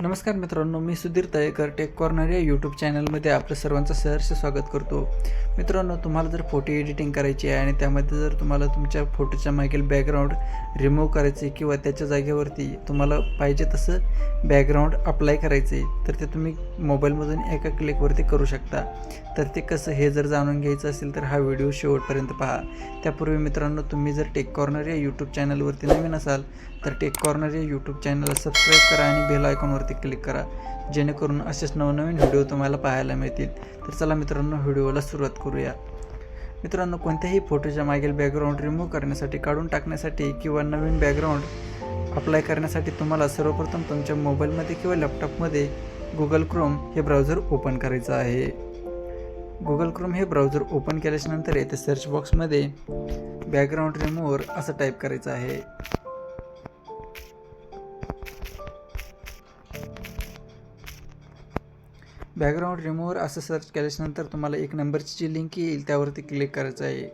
नमस्कार मित्रांनो मी सुधीर तळेकर टेक कॉर्नर या यूट्यूब चॅनलमध्ये आपलं सर्वांचं सहर्ष स्वागत करतो. मित्रांनो तुम्हाला जर फोटो एडिटिंग करायची आहे आणि त्यामध्ये जर तुम्हाला तुमच्या फोटोच्या मागील बॅकग्राऊंड रिमूव्ह करायचे किंवा त्याच्या जागेवरती तुम्हाला पाहिजे तसं बॅकग्राऊंड अप्लाय करायचे तर ते तुम्ही मोबाईलमधून एका क्लिकवरती करू शकता. तर ते कसं हे जर जाणून घ्यायचं असेल तर हा व्हिडिओ शेवटपर्यंत पहा. त्यापूर्वी मित्रांनो तुम्ही जर टेक कॉर्नर या यूट्यूब चॅनलवरती नवीन असाल तर टेक कॉर्नर या यूट्यूब चॅनलला सबस्क्राईब करा आणि बेल आयकॉनवरती क्लिक करा. जेणेकरून असेच नवनवीन व्हिडिओ तुम्हाला पाहायला मिळतील. तर चला मित्रांनो व्हिडिओला सुरुवात करूया. मित्रांनो कोणत्याही फोटोच्या मागील बॅकग्राऊंड रिमूव्ह करण्यासाठी काढून टाकण्यासाठी किंवा नवीन बॅकग्राऊंड अप्लाय करण्यासाठी तुम्हाला सर्वप्रथम तुमच्या मोबाईलमध्ये किंवा लॅपटॉपमध्ये गुगल क्रोम हे ब्राउझर ओपन करायचं आहे. गुगल क्रोम हे ब्राउझर ओपन केल्याच्यानंतर येथे सर्च बॉक्समध्ये बॅकग्राऊंड रिमूव्हर असं टाईप करायचं आहे. बॅकग्राऊंड रिमूव्हर असं सर्च केल्याच्यानंतर तुम्हाला एक नंबरची जी लिंक येईल त्यावरती क्लिक करायचं आहे.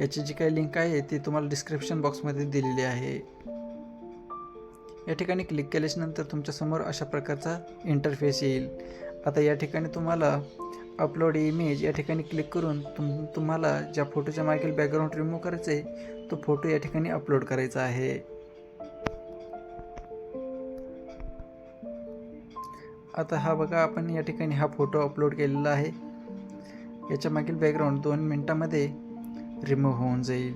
याची जी काही लिंक आहे ती तुम्हाला डिस्क्रिप्शन बॉक्समध्ये दिलेली आहे. या ठिकाणी क्लिक केल्याच्यानंतर तुमच्यासमोर अशा प्रकारचा इंटरफेस येईल. आता या ठिकाणी तुम्हाला अपलोड इमेज या ठिकाणी क्लिक करून तुम तुम्हाला ज्या फोटोच्या मागील बॅकग्राऊंड रिमूव्ह करायचं आहे तो फोटो या ठिकाणी अपलोड करायचा आहे. आता हा बघा आपण या ठिकाणी हा फोटो अपलोड केलेला आहे. याच्या मागील बॅकग्राऊंड दोन मिनटामध्ये रिमूव्ह होऊन जाईल.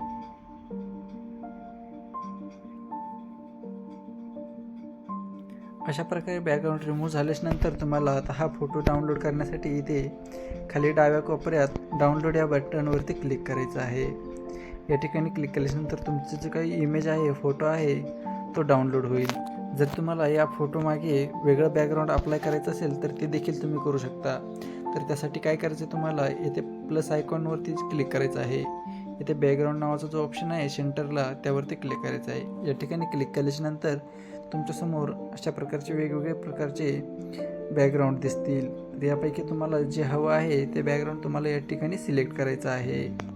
अशा प्रकारे बॅकग्राऊंड रिमूव्ह झाल्याच्यानंतर तुम्हाला आता हा फोटो डाउनलोड करण्यासाठी इथे खाली डाव्या कोपऱ्यात डाउनलोड या बटनवरती क्लिक करायचं आहे. या ठिकाणी क्लिक केल्याच्यानंतर तुमचं जे काही इमेज आहे फोटो आहे तो डाउनलोड होईल. जर तुम्हाला या फोटोमागे वेगळं बॅकग्राऊंड अप्लाय करायचं असेल तर ते देखील तुम्ही करू शकता. तर त्यासाठी काय करायचं आहे तुम्हाला येथे प्लस आयकॉनवरती क्लिक करायचं आहे. इथे बॅकग्राऊंड नावाचा जो ऑप्शन आहे सेंटरला त्यावरती क्लिक करायचं आहे. या ठिकाणी क्लिक केल्याच्यानंतर तुमच्यासमोर अशा प्रकारचे वेगवेगळे प्रकारचे बॅकग्राऊंड दिसतील. यापैकी तुम्हाला जे हवं आहे ते बॅकग्राऊंड तुम्हाला या ठिकाणी सिलेक्ट करायचं आहे.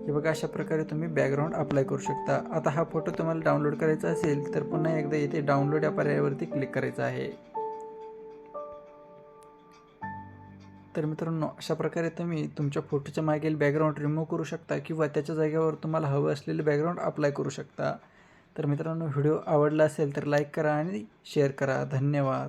हे बघा अशा प्रकारे तुम्ही बॅकग्राऊंड अप्लाय करू शकता. आता हा फोटो तुम्हाला डाउनलोड करायचा असेल तर पुन्हा एकदा येथे डाउनलोड या पर्यायावरती क्लिक करायचं आहे. तर मित्रांनो अशा प्रकारे तुम्ही तुमच्या फोटोच्या मागील बॅकग्राऊंड रिमूव्ह करू शकता किंवा त्याच्या जागेवर तुम्हाला हवं असलेले बॅकग्राऊंड अप्लाय करू शकता. तर मित्रांनो व्हिडिओ आवडला असेल तर लाईक करा आणि शेअर करा. धन्यवाद.